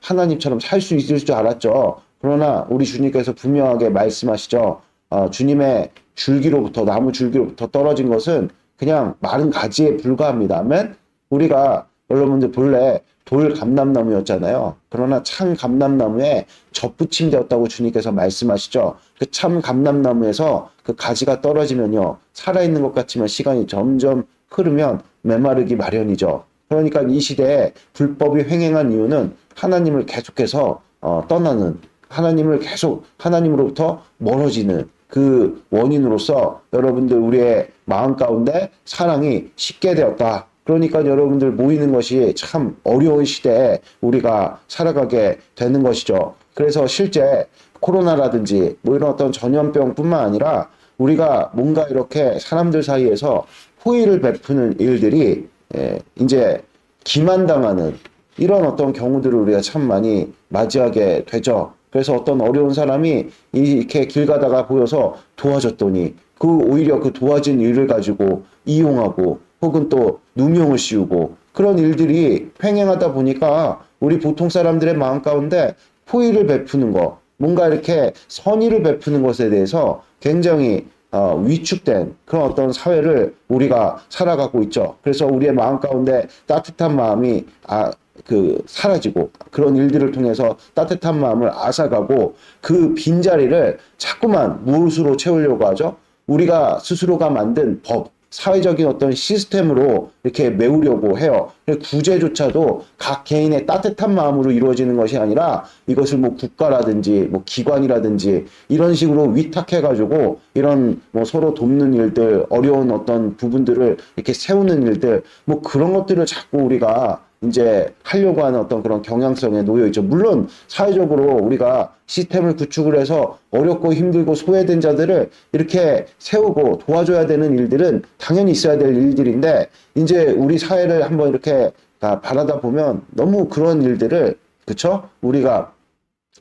하나님처럼 살 수 있을 줄 알았죠. 그러나 우리 주님께서 분명하게 말씀하시죠. 어, 주님의 줄기로부터 나무 줄기로부터 떨어진 것은 그냥 마른 가지에 불과합니다. 아멘. 우리가 여러분들 본래 돌 감람나무였잖아요. 그러나 참 감람나무에 접붙임되었다고 주님께서 말씀하시죠. 그 참 감람나무에서 그 가지가 떨어지면요. 살아있는 것 같지만 시간이 점점 흐르면 메마르기 마련이죠. 그러니까 이 시대에 불법이 횡행한 이유는 하나님을 계속해서 어, 떠나는 하나님을 계속 하나님으로부터 멀어지는 그 원인으로서 여러분들 우리의 마음 가운데 사랑이 식게 되었다. 그러니까 여러분들 모이는 것이 참 어려운 시대에 우리가 살아가게 되는 것이죠. 그래서 실제 코로나라든지 뭐 이런 어떤 전염병뿐만 아니라 우리가 뭔가 이렇게 사람들 사이에서 호의를 베푸는 일들이 예, 이제 기만당하는 이런 어떤 경우들을 우리가 참 많이 맞이하게 되죠. 그래서 어떤 어려운 사람이 이렇게 길 가다가 보여서 도와줬더니 그 오히려 그 도와준 일을 가지고 이용하고 혹은 또 누명을 씌우고 그런 일들이 횡행하다 보니까 우리 보통 사람들의 마음 가운데 호의를 베푸는 거, 뭔가 이렇게 선의를 베푸는 것에 대해서 굉장히 어, 위축된 그런 어떤 사회를 우리가 살아가고 있죠. 그래서 우리의 마음 가운데 따뜻한 마음이 아, 그 사라지고 그런 일들을 통해서 따뜻한 마음을 앗아가고 그 빈자리를 자꾸만 무엇으로 채우려고 하죠? 우리가 스스로가 만든 법, 사회적인 어떤 시스템으로 이렇게 메우려고 해요. 구제조차도 각 개인의 따뜻한 마음으로 이루어지는 것이 아니라 이것을 뭐 국가라든지 뭐 기관이라든지 이런 식으로 위탁해가지고 이런 뭐 서로 돕는 일들, 어려운 어떤 부분들을 이렇게 세우는 일들, 뭐 그런 것들을 자꾸 우리가 이제 하려고 하는 어떤 그런 경향성에 놓여 있죠. 물론 사회적으로 우리가 시스템을 구축을 해서 어렵고 힘들고 소외된 자들을 이렇게 세우고 도와줘야 되는 일들은 당연히 있어야 될 일들인데 이제 우리 사회를 한번 이렇게 다 바라다 보면 너무 그런 일들을 그쵸? 우리가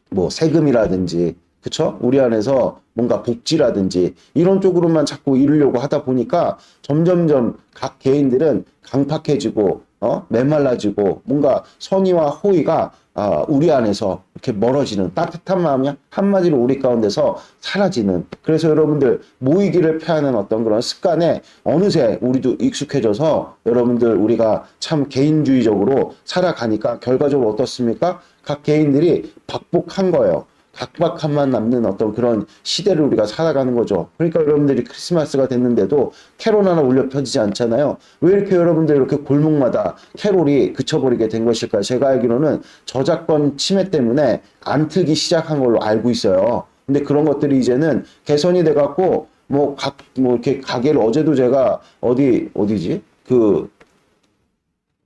뭐 세금이라든지 그쵸? 우리 안에서 뭔가 복지라든지 이런 쪽으로만 자꾸 이루려고 하다 보니까 점점점 각 개인들은 강팍해지고 어? 메말라지고 뭔가 선의와 호의가 아, 우리 안에서 이렇게 멀어지는 따뜻한 마음이 한마디로 우리 가운데서 사라지는 그래서 여러분들 모이기를 패하는 어떤 그런 습관에 어느새 우리도 익숙해져서 여러분들 우리가 참 개인주의적으로 살아가니까 결과적으로 어떻습니까? 각 개인들이 박복한 거예요. 각박함만 남는 어떤 그런 시대를 우리가 살아가는 거죠. 그러니까 여러분들이 크리스마스가 됐는데도 캐롤 하나 울려 펴지지 않잖아요. 왜 이렇게 여러분들 이렇게 골목마다 캐롤이 그쳐버리게 된 것일까요? 제가 알기로는 저작권 침해 때문에 안 틀기 시작한 걸로 알고 있어요. 근데 그런 것들이 이제는 개선이 돼갖고 뭐 각 뭐 이렇게 가게를 어제도 제가 어디 어디지 그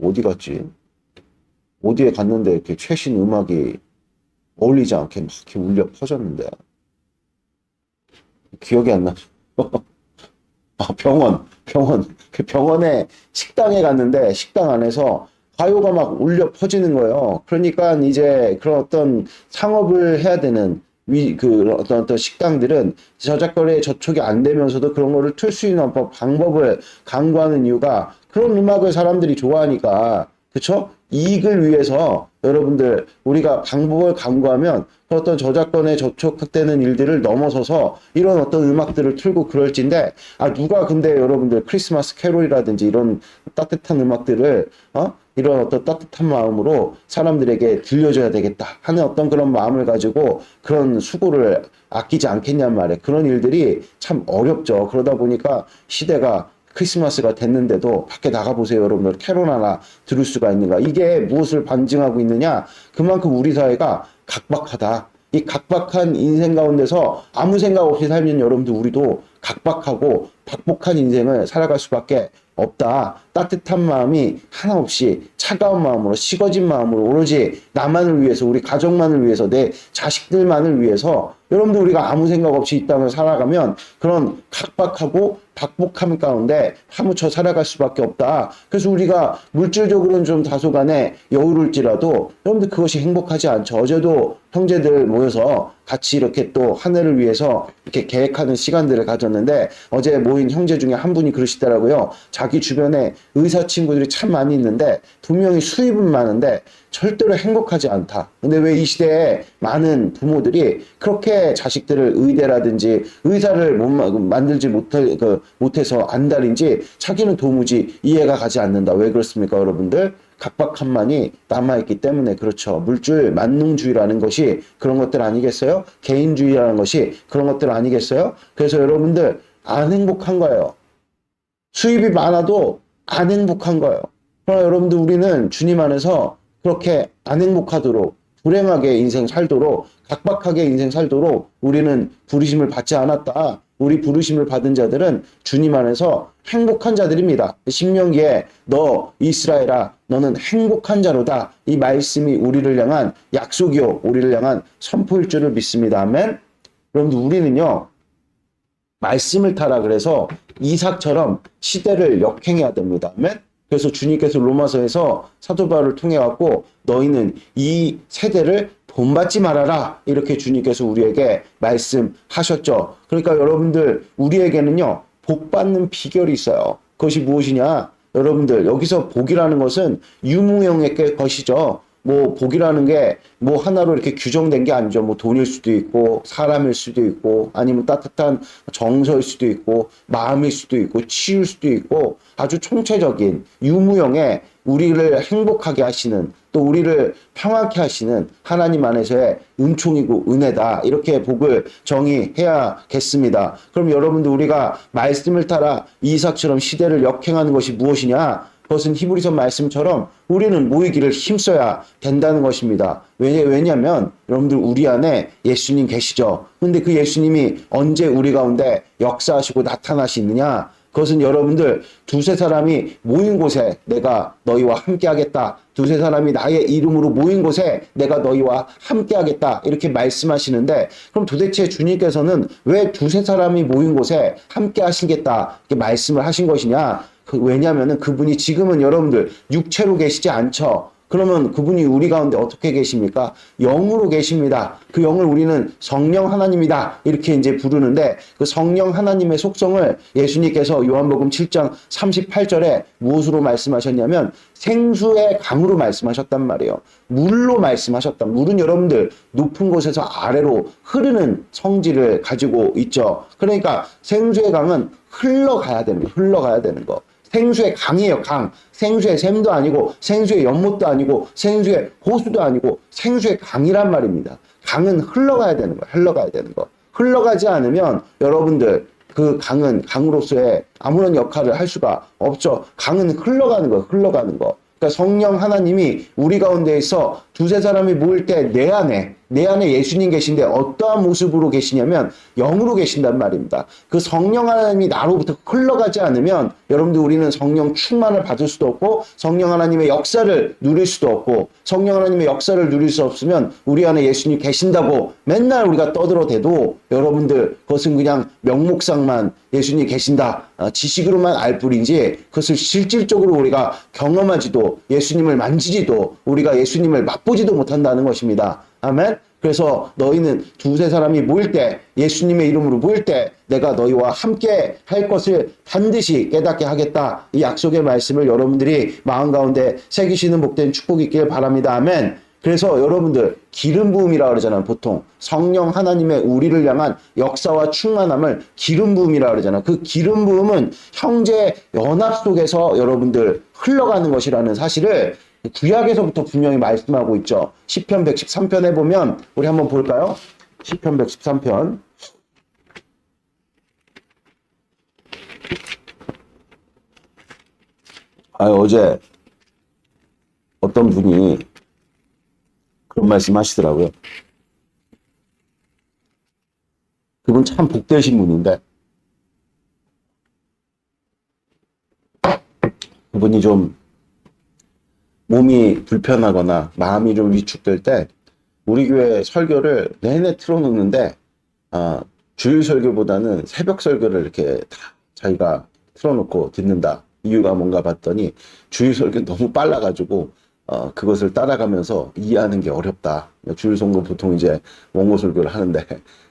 어디 갔지 어디에 갔는데 이렇게 최신 음악이 어울리지 않게 막 이렇게 울려 퍼졌는데 기억이 안 나죠. 아, 병원, 병원. 그 병원에 식당에 갔는데 식당 안에서 가요가 막 울려 퍼지는 거예요. 그러니까 이제 그런 어떤 상업을 해야 되는 위, 그 어떤 어떤 식당들은 저작거리에 저촉이 안 되면서도 그런 거를 틀 수 있는 방법을 강구하는 이유가 그런 음악을 사람들이 좋아하니까 그쵸? 이익을 위해서 여러분들 우리가 방법을 강구하면 그 어떤 저작권에 저촉되는 일들을 넘어서서 이런 어떤 음악들을 틀고 그럴진데 아 누가 근데 여러분들 크리스마스 캐롤이라든지 이런 따뜻한 음악들을 어 이런 어떤 따뜻한 마음으로 사람들에게 들려줘야 되겠다 하는 어떤 그런 마음을 가지고 그런 수고를 아끼지 않겠냔 말이에요. 그런 일들이 참 어렵죠. 그러다 보니까 시대가 크리스마스가 됐는데도 밖에 나가보세요, 여러분들. 캐롤 하나 들을 수가 있는가. 이게 무엇을 반증하고 있느냐? 그만큼 우리 사회가 각박하다. 이 각박한 인생 가운데서 아무 생각 없이 살면 여러분들 우리도 각박하고 박복한 인생을 살아갈 수밖에 없다. 따뜻한 마음이 하나 없이 차가운 마음으로 식어진 마음으로 오로지 나만을 위해서 우리 가족만을 위해서 내 자식들만을 위해서 여러분들 우리가 아무 생각 없이 이 땅을 살아가면 그런 각박하고 박복함 가운데 파묻혀 살아갈 수밖에 없다. 그래서 우리가 물질적으로는 좀 다소간에 여유를지라도 여러분들 그것이 행복하지 않죠. 어제도 형제들 모여서 같이 이렇게 또 한 해를 위해서 이렇게 계획하는 시간들을 가졌는데 어제 모인 형제 중에 한 분이 그러시더라고요. 자기 주변에 의사 친구들이 참 많이 있는데 분명히 수입은 많은데 절대로 행복하지 않다. 근데 왜 이 시대에 많은 부모들이 그렇게 자식들을 의대라든지 의사를 못 마- 만들지 못해, 그, 못해서 안달인지 자기는 도무지 이해가 가지 않는다. 왜 그렇습니까, 여러분들? 각박함만이 남아있기 때문에 그렇죠. 물질 만능주의라는 것이 그런 것들 아니겠어요? 개인주의라는 것이 그런 것들 아니겠어요? 그래서 여러분들 안 행복한 거예요. 수입이 많아도 안 행복한 거예요. 그러나 여러분들 우리는 주님 안에서 그렇게 안 행복하도록 불행하게 인생 살도록 각박하게 인생 살도록 우리는 부르심을 받지 않았다. 우리 부르심을 받은 자들은 주님 안에서 행복한 자들입니다. 신명기에 너 이스라엘아 너는 행복한 자로다. 이 말씀이 우리를 향한 약속이요 우리를 향한 선포일 줄을 믿습니다. 아멘. 여러분들 우리는요 말씀을 타라 그래서 이삭처럼 시대를 역행해야 됩니다. 아멘. 그래서 주님께서 로마서에서 사도 바울을 통해 갖고 너희는 이 세대를 본받지 말아라 이렇게 주님께서 우리에게 말씀하셨죠. 그러니까 여러분들 우리에게는요 복 받는 비결이 있어요. 그것이 무엇이냐? 여러분들 여기서 복이라는 것은 유무형의 것이죠. 뭐 복이라는 게 뭐 하나로 이렇게 규정된 게 아니죠. 뭐 돈일 수도 있고 사람일 수도 있고 아니면 따뜻한 정서일 수도 있고 마음일 수도 있고 치유일 수도 있고 아주 총체적인 유무형의 우리를 행복하게 하시는 또 우리를 평안케 하시는 하나님 안에서의 은총이고 은혜다. 이렇게 복을 정의해야겠습니다. 그럼 여러분들 우리가 말씀을 따라 이삭처럼 시대를 역행하는 것이 무엇이냐? 그것은 히브리서 말씀처럼 우리는 모이기를 힘써야 된다는 것입니다. 왜냐, 왜냐면 여러분들 우리 안에 예수님 계시죠. 근데 그 예수님이 언제 우리 가운데 역사하시고 나타나시느냐? 그것은 여러분들 두세 사람이 모인 곳에 내가 너희와 함께 하겠다. 두세 사람이 나의 이름으로 모인 곳에 내가 너희와 함께 하겠다. 이렇게 말씀하시는데 그럼 도대체 주님께서는 왜 두세 사람이 모인 곳에 함께 하시겠다. 이렇게 말씀을 하신 것이냐? 그 왜냐하면은 그분이 지금은 여러분들 육체로 계시지 않죠. 그러면 그분이 우리 가운데 어떻게 계십니까? 영으로 계십니다. 그 영을 우리는 성령 하나님이다. 이렇게 이제 부르는데 그 성령 하나님의 속성을 예수님께서 요한복음 7장 38절에 무엇으로 말씀하셨냐면 생수의 강으로 말씀하셨단 말이에요. 물로 말씀하셨다. 물은 여러분들 높은 곳에서 아래로 흐르는 성질을 가지고 있죠. 그러니까 생수의 강은 흘러가야 되는 거, 흘러가야 되는 거. 생수의 강이에요, 강. 생수의 샘도 아니고, 생수의 연못도 아니고, 생수의 호수도 아니고, 생수의 강이란 말입니다. 강은 흘러가야 되는 거예요, 흘러가야 되는 거. 흘러가지 않으면 여러분들 그 강은 강으로서의 아무런 역할을 할 수가 없죠. 강은 흘러가는 거예요, 흘러가는 거. 그러니까 성령 하나님이 우리 가운데 있어 두세 사람이 모일 때 내 안에 내 안에 예수님 계신데 어떠한 모습으로 계시냐면 영으로 계신단 말입니다. 그 성령 하나님이 나로부터 흘러가지 않으면 여러분들 우리는 성령 충만을 받을 수도 없고 성령 하나님의 역사를 누릴 수도 없고 성령 하나님의 역사를 누릴 수 없으면 우리 안에 예수님 계신다고 맨날 우리가 떠들어대도 여러분들 그것은 그냥 명목상만 예수님 계신다 어, 지식으로만 알 뿐이지 그것을 실질적으로 우리가 경험하지도 예수님을 만지지도 우리가 예수님을 맛보지도 못한다는 것입니다. 아멘. 그래서 너희는 두세 사람이 모일 때 예수님의 이름으로 모일 때 내가 너희와 함께 할 것을 반드시 깨닫게 하겠다. 이 약속의 말씀을 여러분들이 마음 가운데 새기시는 복된 축복이 있길 바랍니다. 아멘. 그래서 여러분들 기름 부음이라 그러잖아요. 보통 성령 하나님의 우리를 향한 역사와 충만함을 기름 부음이라 그러잖아요. 그 기름 부음은 형제 연합 속에서 여러분들 흘러가는 것이라는 사실을 구약에서부터 분명히 말씀하고 있죠. 시편 113편에 보면 우리 한번 볼까요? 시편 113편. 아 어제 어떤 분이 그런 말씀 하시더라고요. 그분 참 복되신 분인데 그분이 좀 몸이 불편하거나 마음이 좀 위축될 때 우리 교회 설교를 내내 틀어놓는데 아, 주일 설교보다는 새벽 설교를 이렇게 다 자기가 틀어놓고 듣는다. 이유가 뭔가 봤더니 주일 설교 너무 빨라가지고 어, 그것을 따라가면서 이해하는 게 어렵다. 주일 성도 보통 이제 원고 설교를 하는데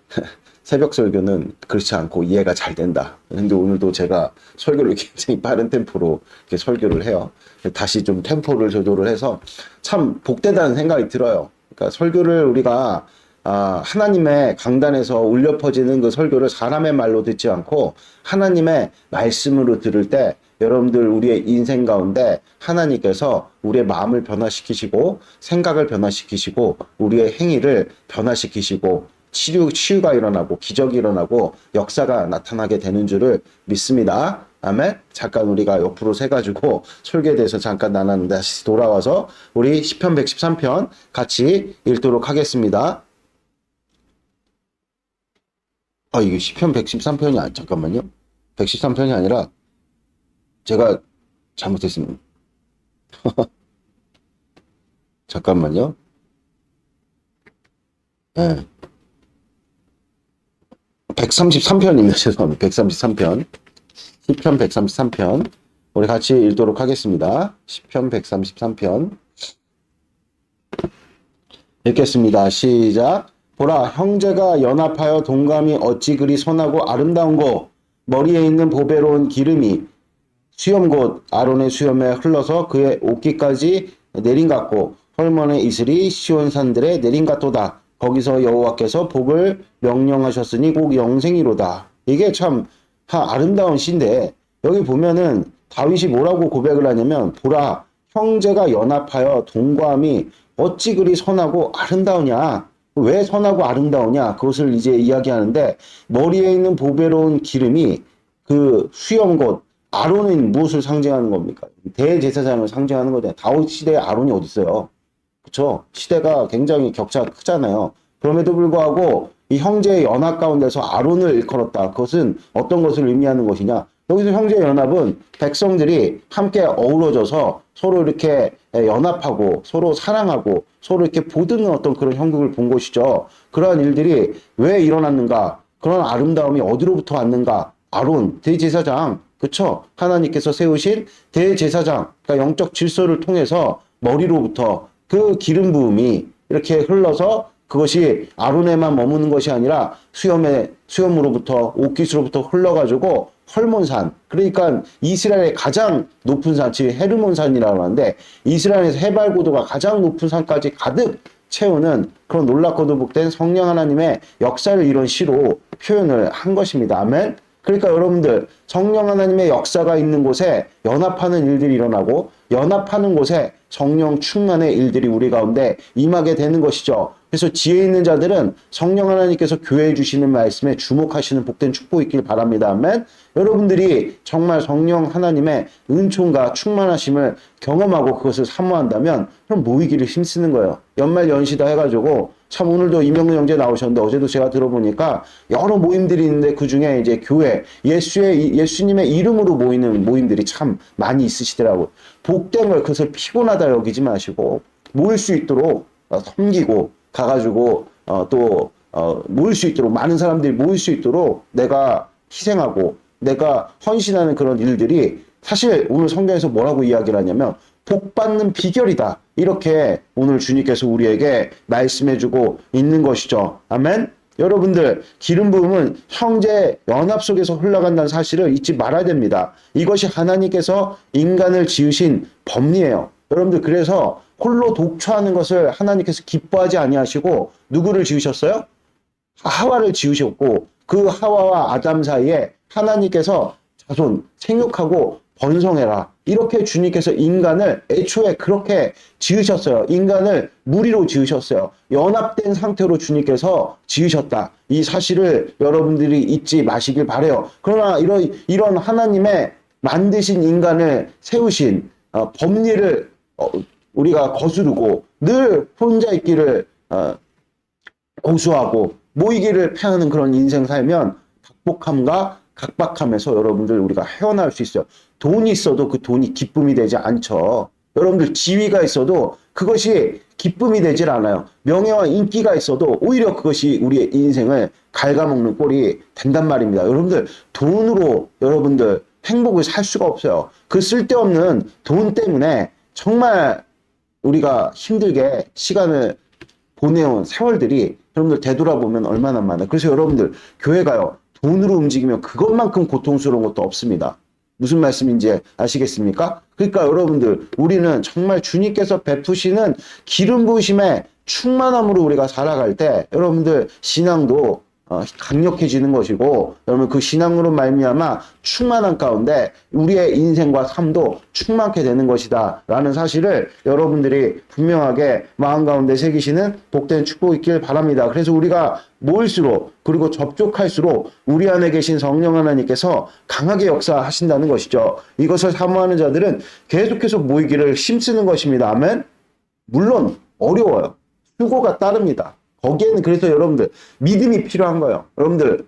새벽 설교는 그렇지 않고 이해가 잘 된다. 근데 오늘도 제가 설교를 굉장히 빠른 템포로 이렇게 설교를 해요. 다시 좀 템포를 조절을 해서 참 복되다는 생각이 들어요. 그러니까 설교를 우리가 아, 하나님의 강단에서 울려 퍼지는 그 설교를 사람의 말로 듣지 않고 하나님의 말씀으로 들을 때 여러분들 우리의 인생 가운데 하나님께서 우리의 마음을 변화시키시고 생각을 변화시키시고 우리의 행위를 변화시키시고 치유, 치유가 일어나고 기적이 일어나고 역사가 나타나게 되는 줄을 믿습니다. 아멘. 잠깐 우리가 옆으로 세 가지고 설교에 대해서 잠깐 나눴는데 다시 돌아와서 우리 10편 113편 같이 읽도록 하겠습니다. 아, 이게 10편 113편이 아니, 잠깐만요. 113편이 아니라 제가 잘못했습니다. 잠깐만요. 네. 133편입니다. 죄송합니다. 133편. 10편 133편. 우리 같이 읽도록 하겠습니다. 10편 133편. 읽겠습니다. 시작. 보라, 형제가 연합하여 동감이 어찌 그리 선하고 아름다운고, 머리에 있는 보배로운 기름이 수염 곧 아론의 수염에 흘러서 그의 옷깃까지 내린 같고, 헐몬의 이슬이 시온산들에 내린 같도다. 거기서 여호와께서 복을 명령하셨으니 곧 영생이로다. 이게 참 하- 아름다운 시인데 여기 보면은 다윗이 뭐라고 고백을 하냐면 보라 형제가 연합하여 동거함이 어찌 그리 선하고 아름다우냐 왜 선하고 아름다우냐 그것을 이제 이야기하는데 머리에 있는 보배로운 기름이 그 수염곧 아론은 무엇을 상징하는 겁니까? 대제사장을 상징하는 거잖아요. 다윗 시대에 아론이 어디 있어요? 그쵸? 시대가 굉장히 격차가 크잖아요. 그럼에도 불구하고 이 형제의 연합 가운데서 아론을 일컬었다. 그것은 어떤 것을 의미하는 것이냐? 여기서 형제의 연합은 백성들이 함께 어우러져서 서로 이렇게 연합하고 서로 사랑하고 서로 이렇게 보드는 어떤 그런 형국을 본 것이죠. 그러한 일들이 왜 일어났는가? 그런 아름다움이 어디로부터 왔는가? 아론, 대제사장, 그쵸? 하나님께서 세우신 대제사장, 그러니까 영적 질서를 통해서 머리로부터 그 기름 부음이 이렇게 흘러서 그것이 아론에만 머무는 것이 아니라 수염의 수염으로부터 옷깃으로부터 흘러가지고 헐몬산 그러니까 이스라엘의 가장 높은 산, 즉 헤르몬산이라고 하는데 이스라엘에서 해발 고도가 가장 높은 산까지 가득 채우는 그런 놀랍고도 복된 성령 하나님의 역사를 이런 시로 표현을 한 것입니다. 아멘. 그러니까 여러분들 성령 하나님의 역사가 있는 곳에 연합하는 일들이 일어나고 연합하는 곳에 성령 충만의 일들이 우리 가운데 임하게 되는 것이죠. 그래서 지혜 있는 자들은 성령 하나님께서 교회해 주시는 말씀에 주목하시는 복된 축복이 있길 바랍니다. 아멘. 여러분들이 정말 성령 하나님의 은총과 충만하심을 경험하고 그것을 사모한다면 그럼 모이기를 힘쓰는 거예요. 연말 연시다 해가지고 참 오늘도 이명근 형제 나오셨는데 어제도 제가 들어보니까 여러 모임들이 있는데 그 중에 이제 교회 예수의 예수님의 이름으로 모이는 모임들이 참 많이 있으시더라고요. 복된 걸 그것을 피곤하다 여기지 마시고 모일 수 있도록 어, 섬기고 가가지고 어, 또 어, 모일 수 있도록 많은 사람들이 모일 수 있도록 내가 희생하고 내가 헌신하는 그런 일들이 사실 오늘 성경에서 뭐라고 이야기를 하냐면 복 받는 비결이다. 이렇게 오늘 주님께서 우리에게 말씀해주고 있는 것이죠. 아멘. 여러분들 기름 부음은 형제 연합 속에서 흘러간다는 사실을 잊지 말아야 됩니다. 이것이 하나님께서 인간을 지으신 법리예요. 여러분들 그래서 홀로 독초하는 것을 하나님께서 기뻐하지 아니하시고 누구를 지으셨어요? 하와를 지으셨고 그 하와와 아담 사이에 하나님께서 자손 생육하고 번성해라. 이렇게 주님께서 인간을 애초에 그렇게 지으셨어요. 인간을 무리로 지으셨어요. 연합된 상태로 주님께서 지으셨다. 이 사실을 여러분들이 잊지 마시길 바래요. 그러나 이런 이런 하나님의 만드신 인간을 세우신 어, 법리를 어, 우리가 거스르고 늘 혼자 있기를 어, 고수하고 모이기를 패하는 그런 인생 살면 박복함과 각박함에서 여러분들 우리가 헤어나올 수 있어요. 돈이 있어도 그 돈이 기쁨이 되지 않죠. 여러분들 지위가 있어도 그것이 기쁨이 되질 않아요. 명예와 인기가 있어도 오히려 그것이 우리의 인생을 갉아먹는 꼴이 된단 말입니다. 여러분들 돈으로 여러분들 행복을 살 수가 없어요. 그 쓸데없는 돈 때문에 정말 우리가 힘들게 시간을 보내온 세월들이 여러분들 되돌아보면 얼마나 많아요. 그래서 여러분들 교회 가요. 돈으로 움직이면 그것만큼 고통스러운 것도 없습니다. 무슨 말씀인지 아시겠습니까? 그러니까 여러분들 우리는 정말 주님께서 베푸시는 기름 부으심의 충만함으로 우리가 살아갈 때 여러분들 신앙도 어, 강력해지는 것이고 여러분 그 신앙으로 말미암아 충만한 가운데 우리의 인생과 삶도 충만케 되는 것이다 라는 사실을 여러분들이 분명하게 마음 가운데 새기시는 복된 축복이 있길 바랍니다. 그래서 우리가 모일수록 그리고 접촉할수록 우리 안에 계신 성령 하나님께서 강하게 역사하신다는 것이죠. 이것을 사모하는 자들은 계속해서 모이기를 힘쓰는 것입니다. 아멘. 물론 어려워요. 수고가 따릅니다 거기에는 그래서 여러분들 믿음이 필요한 거예요. 여러분들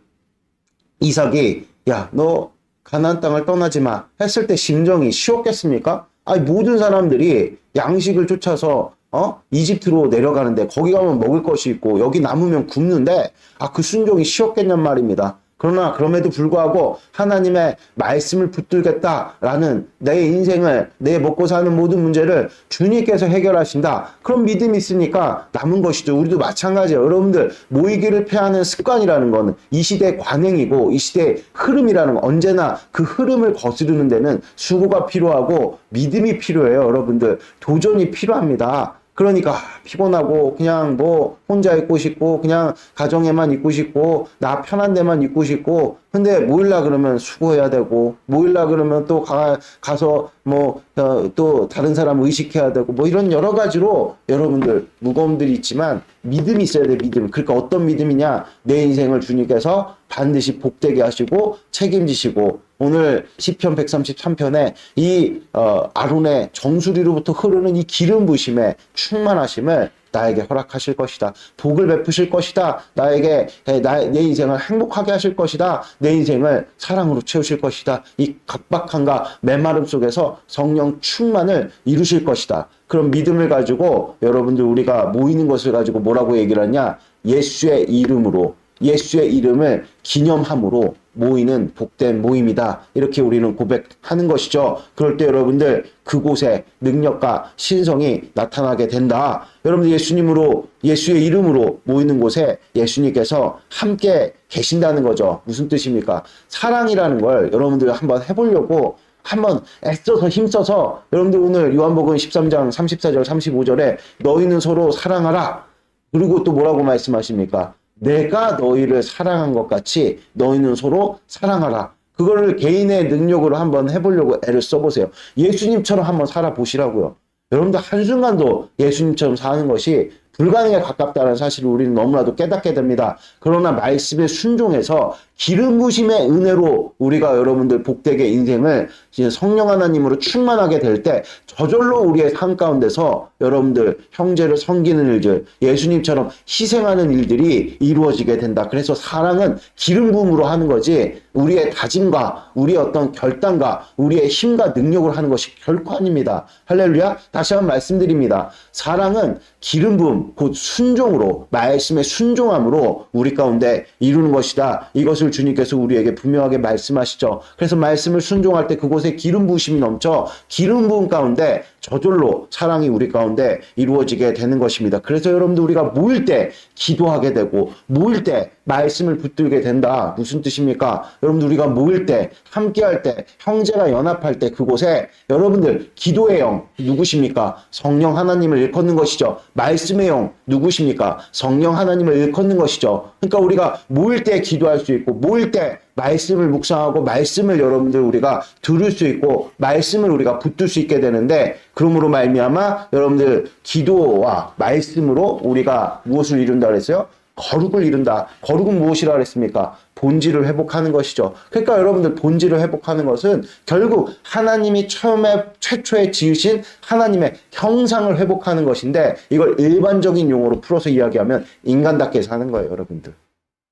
이삭이 야 너 가나안 땅을 떠나지 마 했을 때 심정이 쉬웠겠습니까? 아니 모든 사람들이 양식을 쫓아서 어 이집트로 내려가는데 거기 가면 먹을 것이 있고 여기 남으면 굶는데 아 그 순종이 쉬웠겠냔 말입니다. 그러나 그럼에도 불구하고 하나님의 말씀을 붙들겠다라는 내 인생을 내 먹고 사는 모든 문제를 주님께서 해결하신다. 그런 믿음이 있으니까 남은 것이죠. 우리도 마찬가지예요. 여러분들 모이기를 패하는 습관이라는 거는 이 시대의 관행이고 이 시대의 흐름이라는 건 언제나 그 흐름을 거스르는 데는 수고가 필요하고 믿음이 필요해요. 여러분들 도전이 필요합니다. 그러니까 피곤하고 그냥 뭐 혼자 있고 싶고 그냥 가정에만 있고 싶고 나 편한 데만 있고 싶고 근데 모일라 그러면 수고해야 되고 모일라 그러면 또 가, 가서 뭐또 다른 사람 의식해야 되고 뭐 이런 여러 가지로 여러분들 무거움들이 있지만 믿음이 있어야 돼 믿음. 그러니까 어떤 믿음이냐? 내 인생을 주님께서 반드시 복되게 하시고 책임지시고 오늘 시편 133편에 이 어, 아론의 정수리로부터 흐르는 이 기름 부심의 충만하심을 나에게 허락하실 것이다. 복을 베푸실 것이다. 나에게 나, 내 인생을 행복하게 하실 것이다. 내 인생을 사랑으로 채우실 것이다. 이 각박함과 메마름 속에서 성령 충만을 이루실 것이다. 그런 믿음을 가지고 여러분들 우리가 모이는 것을 가지고 뭐라고 얘기를 하냐? 예수의 이름으로 예수의 이름을 기념함으로 모이는 복된 모임이다. 이렇게 우리는 고백하는 것이죠. 그럴 때 여러분들 그곳에 능력과 신성이 나타나게 된다. 여러분들 예수님으로 예수의 이름으로 모이는 곳에 예수님께서 함께 계신다는 거죠. 무슨 뜻입니까? 사랑이라는 걸 여러분들 한번 해보려고 한번 애써서 힘써서 여러분들 오늘 요한복음 13장 34절 35절에 너희는 서로 사랑하라. 그리고 또 뭐라고 말씀하십니까? 내가 너희를 사랑한 것 같이 너희는 서로 사랑하라. 그거를 개인의 능력으로 한번 해보려고 애를 써보세요. 예수님처럼 한번 살아보시라고요. 여러분들 한순간도 예수님처럼 사는 것이 불가능에 가깝다는 사실을 우리는 너무나도 깨닫게 됩니다. 그러나 말씀에 순종해서 기름 부심의 은혜로 우리가 여러분들 복되게 인생을 성령 하나님으로 충만하게 될 때 저절로 우리의 삶 가운데서 여러분들 형제를 섬기는 일들, 예수님처럼 희생하는 일들이 이루어지게 된다. 그래서 사랑은 기름 부음으로 하는 거지 우리의 다짐과 우리의 어떤 결단과 우리의 힘과 능력으로 하는 것이 결코 아닙니다. 할렐루야. 다시 한번 말씀드립니다. 사랑은 기름 부음 곧 순종으로 말씀의 순종함으로 우리 가운데 이루는 것이다. 이것을 주님께서 우리에게 분명하게 말씀하시죠. 그래서 말씀을 순종할 때 그곳에 기름 부으심이 넘쳐 기름 부음 가운데 저절로 사랑이 우리 가운데 이루어지게 되는 것입니다. 그래서 여러분들 우리가 모일 때 기도하게 되고 모일 때 말씀을 붙들게 된다. 무슨 뜻입니까? 여러분들 우리가 모일 때 함께 할 때 형제가 연합할 때 그곳에 여러분들 기도의 영 누구십니까? 성령 하나님을 일컫는 것이죠. 말씀의 영 누구십니까? 성령 하나님을 일컫는 것이죠. 그러니까 우리가 모일 때 기도할 수 있고 모일 때 말씀을 묵상하고 말씀을 여러분들 우리가 들을 수 있고 말씀을 우리가 붙들 수 있게 되는데 그러므로 말미암아 여러분들 기도와 말씀으로 우리가 무엇을 이룬다 그랬어요? 거룩을 이룬다. 거룩은 무엇이라 그랬습니까? 본질을 회복하는 것이죠. 그러니까 여러분들 본질을 회복하는 것은 결국 하나님이 처음에 최초에 지으신 하나님의 형상을 회복하는 것인데 이걸 일반적인 용어로 풀어서 이야기하면 인간답게 사는 거예요, 여러분들.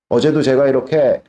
어제도 제가 이렇게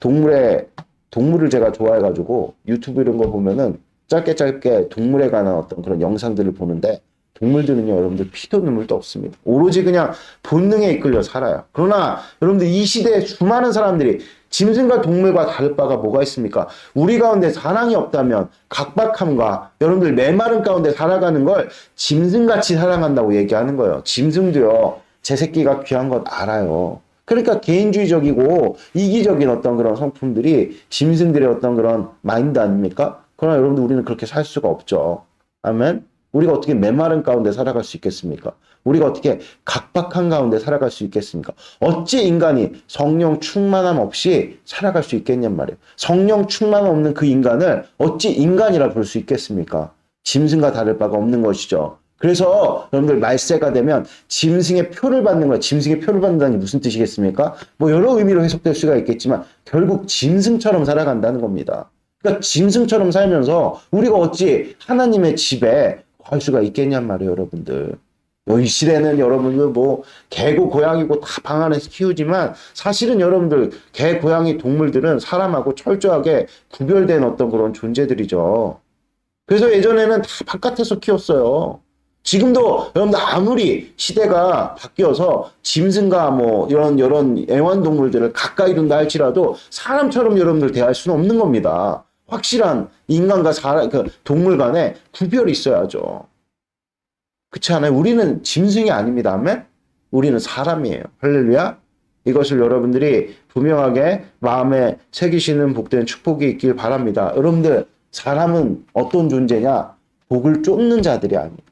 동물의 동물을 제가 좋아해가지고 유튜브 이런 거 보면은 짧게 짧게 동물에 관한 어떤 그런 영상들을 보는데 동물들은요 여러분들 피도 눈물도 없습니다. 오로지 그냥 본능에 이끌려 살아요. 그러나 여러분들 이 시대에 수많은 사람들이 짐승과 동물과 다를 바가 뭐가 있습니까? 우리 가운데 사랑이 없다면 각박함과 여러분들 메마른 가운데 살아가는 걸 짐승같이 사랑한다고 얘기하는 거예요. 짐승도요, 제 새끼가 귀한 것 알아요. 그러니까 개인주의적이고 이기적인 어떤 그런 성품들이 짐승들의 어떤 그런 마인드 아닙니까? 그러나 여러분들 우리는 그렇게 살 수가 없죠. 아멘. 우리가 어떻게 메마른 가운데 살아갈 수 있겠습니까? 우리가 어떻게 각박한 가운데 살아갈 수 있겠습니까? 어찌 인간이 성령 충만함 없이 살아갈 수 있겠냔 말이에요. 성령 충만함 없는 그 인간을 어찌 인간이라 부를 수 있겠습니까? 짐승과 다를 바가 없는 것이죠. 그래서 여러분들 말세가 되면 짐승의 표를 받는 거야. 짐승의 표를 받는다는 게 무슨 뜻이겠습니까? 뭐 여러 의미로 해석될 수가 있겠지만 결국 짐승처럼 살아간다는 겁니다. 그러니까 짐승처럼 살면서 우리가 어찌 하나님의 집에 갈 수가 있겠냔 말이에요, 여러분들. 뭐이 시대는 여러분들 뭐 개고 고양이고 다 방 안에서 키우지만 사실은 여러분들 개 고양이 동물들은 사람하고 철저하게 구별된 어떤 그런 존재들이죠. 그래서 예전에는 다 바깥에서 키웠어요. 지금도 여러분들 아무리 시대가 바뀌어서 짐승과 뭐 이런 이런 애완동물들을 가까이 둔다 할지라도 사람처럼 여러분들 대할 수는 없는 겁니다. 확실한 인간과 사람, 그 동물 간에 구별이 있어야죠. 그렇지 않아요? 우리는 짐승이 아닙니다. 아멘? 우리는 사람이에요. 할렐루야. 이것을 여러분들이 분명하게 마음에 새기시는 복된 축복이 있길 바랍니다. 여러분들, 사람은 어떤 존재냐? 복을 쫓는 자들이 아니에요.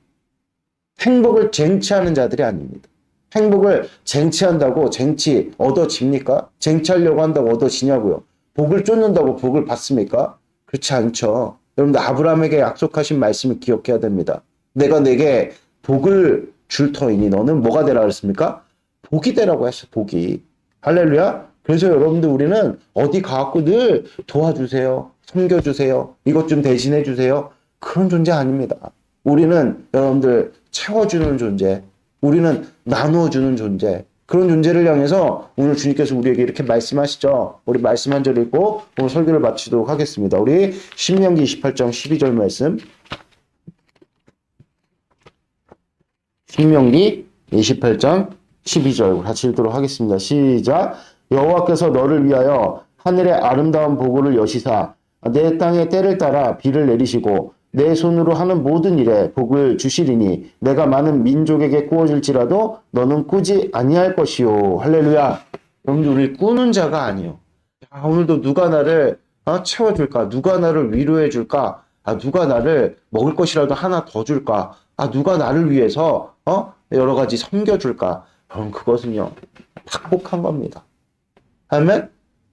행복을 쟁취하는 자들이 아닙니다. 행복을 쟁취한다고 쟁취 얻어집니까? 쟁취하려고 한다고 얻어지냐고요. 복을 쫓는다고 복을 받습니까? 그렇지 않죠. 여러분들 아브라함에게 약속하신 말씀을 기억해야 됩니다. 내가 내게 복을 줄 터이니 너는 뭐가 되라 그랬습니까? 복이 되라고 했어. 복이. 할렐루야. 그래서 여러분들 우리는 어디 가갖고 늘 도와주세요. 섬겨주세요. 이것 좀 대신해 주세요. 그런 존재 아닙니다. 우리는 여러분들 채워주는 존재, 우리는 나누어주는 존재, 그런 존재를 향해서 오늘 주님께서 우리에게 이렇게 말씀하시죠. 우리 말씀 한 절 읽고 오늘 설교를 마치도록 하겠습니다. 우리 신명기 28장 12절 말씀. 신명기 28장 12절 같이 읽도록 하겠습니다. 시작. 여호와께서 너를 위하여 하늘의 아름다운 보고를 여시사 내 땅의 때를 따라 비를 내리시고 내 손으로 하는 모든 일에 복을 주시리니 내가 많은 민족에게 꾸어질지라도 너는 꾸지 아니할 것이요. 할렐루야. 여러분들 우리 꾸는 자가 아니요. 야, 오늘도 누가 나를 어, 채워줄까? 누가 나를 위로해줄까? 아, 누가 나를 먹을 것이라도 하나 더 줄까? 아, 누가 나를 위해서 어? 여러 가지 섬겨줄까? 그럼 그것은요, 박복한 겁니다. 아멘?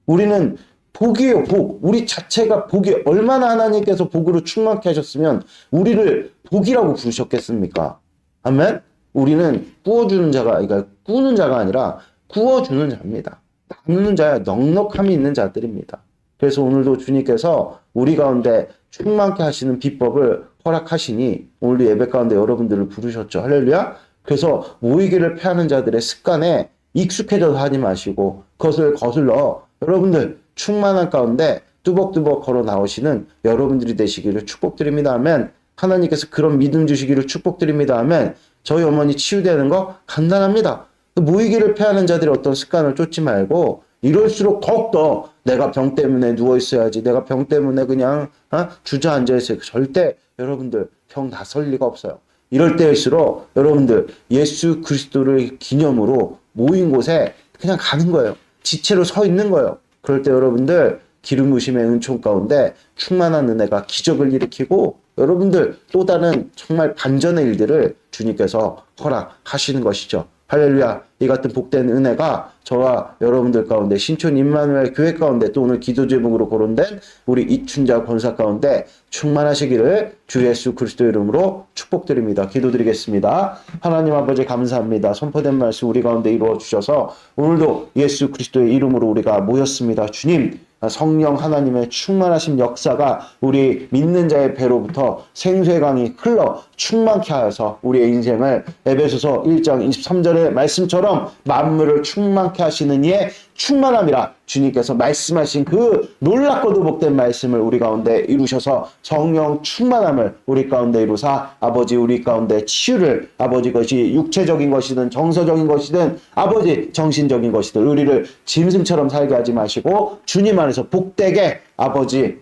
우리는 복이에요, 복. 우리 자체가 복이 얼마나 하나님께서 복으로 충만케 하셨으면 우리를 복이라고 부르셨겠습니까? 아멘? 우리는 꾸어주는 자가, 그러니까 꾸는 자가 아니라 구워주는 자입니다. 나누는 자야 넉넉함이 있는 자들입니다. 그래서 오늘도 주님께서 우리 가운데 충만케 하시는 비법을 허락하시니 오늘도 예배 가운데 여러분들을 부르셨죠. 할렐루야. 그래서 모이기를 패하는 자들의 습관에 익숙해져서 하지 마시고 그것을 거슬러 여러분들 충만한 가운데 뚜벅뚜벅 걸어 나오시는 여러분들이 되시기를 축복드립니다. 하면 하나님께서 그런 믿음 주시기를 축복드립니다. 하면 저희 어머니 치유되는 거 간단합니다. 모이기를 패하는 자들의 어떤 습관을 쫓지 말고 이럴수록 더욱더 내가 병 때문에 누워 있어야지. 내가 병 때문에 그냥 어? 주저앉아 있어요. 절대 여러분들 병 나설 리가 없어요. 이럴 때일수록 여러분들 예수 그리스도를 기념으로 모인 곳에 그냥 가는 거예요. 지체로 서 있는 거예요. 그럴 때 여러분들 기름 부심의 은총 가운데 충만한 은혜가 기적을 일으키고 여러분들 또 다른 정말 반전의 일들을 주님께서 허락하시는 것이죠. 할렐루야. 이 같은 복된 은혜가 저와 여러분들 가운데 신촌 임마누엘 교회 가운데 또 오늘 기도 제목으로 거론된 우리 이춘자 권사 가운데 충만하시기를 주 예수 그리스도 이름으로 축복드립니다. 기도드리겠습니다. 하나님 아버지 감사합니다. 선포된 말씀 우리 가운데 이루어 주셔서 오늘도 예수 그리스도의 이름으로 우리가 모였습니다. 주님 성령 하나님의 충만하신 역사가 우리 믿는 자의 배로부터 생수의 강이 흘러 충만케 하여서 우리의 인생을 에베소서 1장 23절의 말씀처럼 만물을 충만케 하시는 이의 충만함이라 주님께서 말씀하신 그 놀랍고도 복된 말씀을 우리 가운데 이루셔서 성령 충만함을 우리 가운데 이루사 아버지 우리 가운데 치유를 아버지 것이 육체적인 것이든 정서적인 것이든 아버지 정신적인 것이든 우리를 짐승처럼 살게 하지 마시고 주님 안에서 복되게 아버지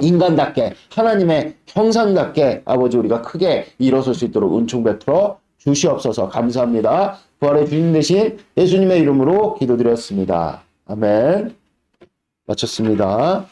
인간답게 하나님의 형상답게 아버지 우리가 크게 일어설 수 있도록 은총 베풀어 주시옵소서 감사합니다. 부활의 주님 대신 예수님의 이름으로 기도드렸습니다. 아멘. 마쳤습니다.